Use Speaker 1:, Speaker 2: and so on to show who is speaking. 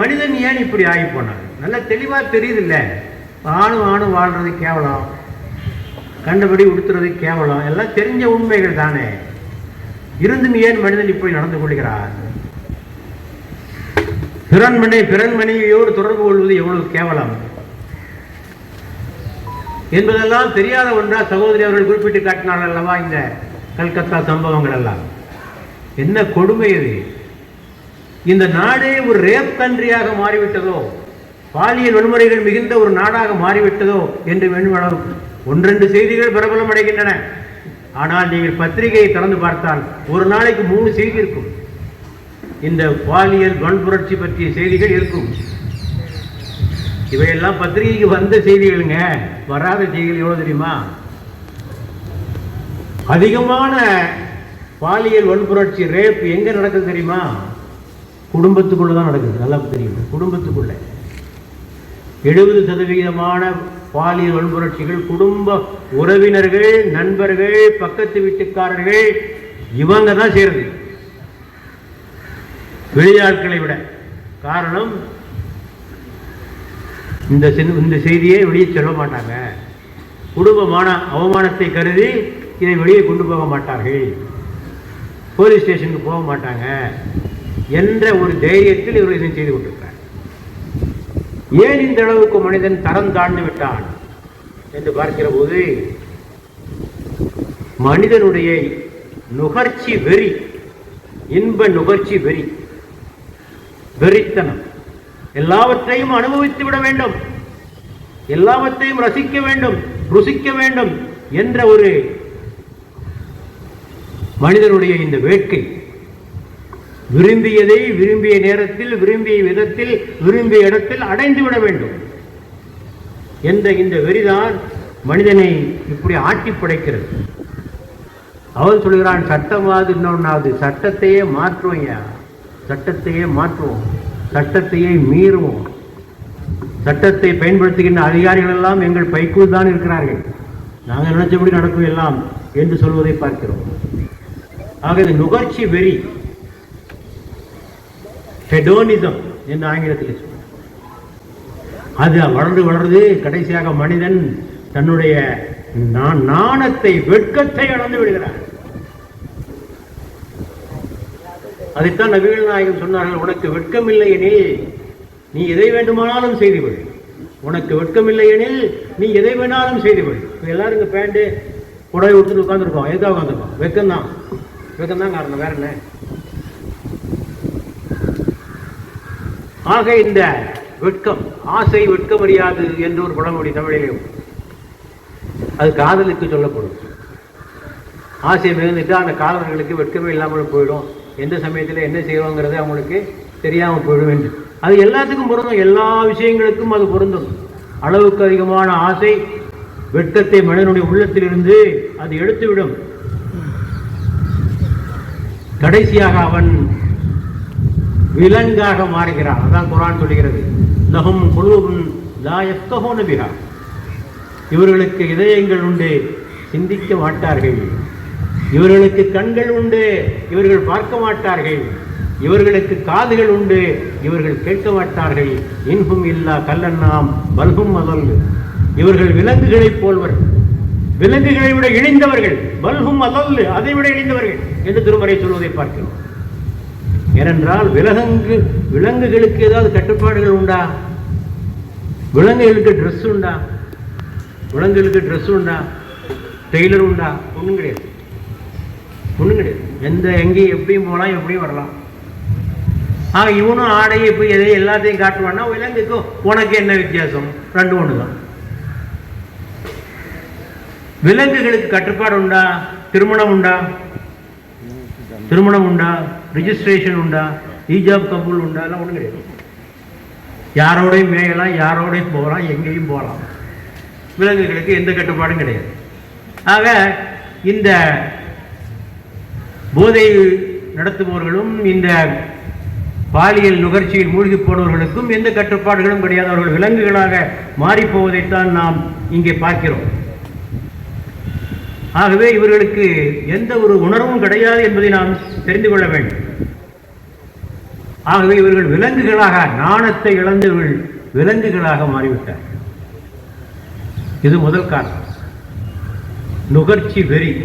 Speaker 1: மனிதன் ஏன் இப்படி ஆகி போனான்? நல்லா தெளிவா தெரியுது இல்ல ஆணும் ஆணும் வாழ்றது கேவலம். கண்டபடி உடுத்துறது கேவலம். எல்லாம் தெரிஞ்ச உண்மைகள் தானே. இருந்தும் ஏன் மனிதன் இப்படி நடந்து கொள்கிறார்? பிறன்மனை பிறன்மனையோடு தொடர்பு கொள்வது எவ்வளவு கேவலம்? என்பதெல்லாம் தெரியாத ஒன்றா சகோதரி அவர்கள் குறிப்பிட்டு காட்டினார்கள் அல்லவா இந்த கல்கத்தா சம்பவங்கள் எல்லாம்? என்ன கொடுமை இது? இந்த நாடே ஒரு ரேப் கண்ட்ரியாக மாறிவிட்டதோ? பாலியல் வன்முறைகள் மிகுந்த ஒரு நாடாக மாறிவிட்டதோ? என்று வேண்டுமானால் ஒன்றெண்டு செய்திகள் பிரபலம் அடைகின்றன. ஆனால் நீங்கள் பத்திரிகையை திறந்து பார்த்தால் ஒரு நாளைக்கு மூணு செய்தி இருக்கும். இந்த பாலியல் வன்புரட்சி பற்றிய செய்திகள் இருக்கும். இவையெல்லாம் பத்திரிகைக்கு வந்த செய்திகளுங்க. வராத செய்திகள் எவ்வளோ தெரியுமா? அதிகமான பாலியல் வன்புரட்சி ரேப் எங்கே நடக்குது தெரியுமா? குடும்பத்துக்குள்ளே தான் நடக்குது நல்லா தெரியும் குடும்பத்துக்குள்ள. எழுபது சதவிகிதமான பாலியல் வன்புரட்சிகள் குடும்ப உறவினர்கள் நண்பர்கள் பக்கத்து வீட்டுக்காரர்கள் இவங்க தான் செய்யறது வெளியாட்களை விட. காரணம் இந்த இந்த செய்தியை வெளியே சொல்ல மாட்டாங்க. குடும்பமான அவமானத்தை கருதி இதை வெளியே கொண்டு போக மாட்டார்கள். போலீஸ் ஸ்டேஷனுக்கு போக மாட்டாங்க. என்ற ஒரு தைரியத்தில் இவர் இதை செய்து கொண்டிருக்கிறார். ஏன் இந்த அளவுக்கு மனிதன் தரம் தாழ்ந்து விட்டான் என்று பார்க்கிற போது மனிதனுடைய நுகர்ச்சி வெறி இன்ப நுகர்ச்சி வெறி வெறித்தனம் எல்லாவற்றையும் அனுபவித்து விட வேண்டும் எல்லாவற்றையும் ரசிக்க வேண்டும் ருசிக்க வேண்டும் என்ற ஒரு மனிதனுடைய இந்த வேட்கை விரும்பியதை விரும்பிய நேரத்தில் விரும்பிய விதத்தில் விரும்பிய இடத்தில் அடைந்து விட வேண்டும். என்ற இந்த வெறிதான் மனிதனை இப்படி ஆட்டி படைக்கிறது. அவன் சொல்கிறான் சட்டமாவது இன்னொன்னாவது சட்டத்தையே மாற்றுவோம்யா சட்டத்தையே மாற்றுவோம். சட்டத்தையே மீறுவோம். சட்டத்தை பயன்படுத்துகின்ற அதிகாரிகள் எல்லாம் எங்கள் பைக்குள் தான் இருக்கிறார்கள். நாங்கள் நினைச்சபடி நடக்கும் எல்லாம் என்று சொல்வதை பார்க்கிறோம். ஆக இது நுகர்ச்சி வெறி. ஹெடோனிசம் என்று ஆங்கிலத்தில் சொல்லுவோம் அது வளர்ந்து வளர்ந்து கடைசியாக மனிதன் தன்னுடைய நாணத்தை வெட்கத்தை இழந்து விடுகிறார் அதைத்தான் நபிகள் நாயகம் சொன்னார்கள் உனக்கு வெட்கமில்லை எனில் நீ எதை வேண்டுமானாலும் செய்துவிடு உனக்கு வெட்கமில்லை எனில் நீ எதை வேணாலும் செய்துவிடு எல்லாரும் இங்க பேண்ட் புடவை கொடுத்துட்டு உட்காந்துருக்கோம் எதுக்காக உட்காந்துருக்கோம் வெட்கம் தான் காரணம். வேற என்ன? ஆக இந்த வெட்கம் ஆசை வெட்கமறியாது என்று ஒரு பழமொழி தமிழிலே அது காதலுக்கு சொல்லப்படும். ஆசை மிகுந்துட்டு அந்த காதலர்களுக்கு வெட்கமே இல்லாமல் போயிடும். எந்த சமயத்தில் என்ன செய்வோங்கிறது அவங்களுக்கு தெரியாமல் போயிடும் என்று. அது எல்லாத்துக்கும் பொருந்தும். எல்லா விஷயங்களுக்கும் அது பொருந்தும். அளவுக்கு அதிகமான ஆசை வெட்கத்தை மனிதனுடைய உள்ளத்திலிருந்து அது எடுத்துவிடும். கடைசியாக அவன் விலங்காக மாறுகிறான். அதான் குரான் சொல்கிறது லஹும் குழுவும் லா நபிகா இவர்களுக்கு இதயங்கள் உண்டு சிந்திக்க மாட்டார்கள். இவர்களுக்கு கண்கள் உண்டு இவர்கள் பார்க்க மாட்டார்கள். இவர்களுக்கு காதுகள் உண்டு இவர்கள் கேட்க மாட்டார்கள். இன்பும் இல்லா கல்லன்னாம் பல்கும் அதல். இவர்கள் விலங்குகளைப் போல்வர். விலங்குகளை விட இணைந்தவர்கள் பல்கும் அதல் அதை விட இணைந்தவர்கள் என்று திருமறை சொல்வதை பார்க்கிறோம். ஏனென்றால் விலங்கு விலங்குகளுக்கு ஏதாவது கட்டுப்பாடுகள் உண்டா? விலங்குகளுக்கு ட்ரெஸ் உண்டா? விலங்குகளுக்கு ட்ரெஸ் உண்டா? டெய்லர் உண்டா? ஒன்றும் கிடையாது. ஒன்றும் கிடையாது. எந்த எங்கேயும் எப்படியும் போகலாம் எப்படியும் வரலாம். ஆக இவனும் ஆடையை போய் எதையும் எல்லாத்தையும் காட்டுவான்னா விலங்குக்கும் உனக்கு என்ன வித்தியாசம்? ரெண்டு ஒன்று தான் விலங்குகளுக்கு கட்டுப்பாடு உண்டா? திருமணம் உண்டா? திருமணம் உண்டா? ரிஜிஸ்ட்ரேஷன் உண்டா? ஈஜாப் கபூல் உண்டா? எல்லாம் ஒன்றும் கிடையாது. யாரோடையும் மேயலாம் யாரோடையும் போகலாம் எங்கேயும் போகலாம். விலங்குகளுக்கு எந்த கட்டுப்பாடும் கிடையாது. ஆக இந்த போதை நடத்துபவர்களும் இந்த பாலியல் நுகர்ச்சியில் மூழ்கி போனவர்களுக்கும் எந்த கட்டுப்பாடுகளும் கிடையாது அவர்கள் விலங்குகளாக மாறிப்போவதைத்தான் நாம் இங்கே பார்க்கிறோம். ஆகவே இவர்களுக்கு எந்த ஒரு உணர்வும் கிடையாது என்பதை நாம் தெரிந்து கொள்ள வேண்டும். ஆகவே இவர்கள் விலங்குகளாக நாணத்தை இழந்தவர்கள் விலங்குகளாக மாறிவிட்டார்கள். இது முதல் காரணம். நுகர்ச்சி வெறி.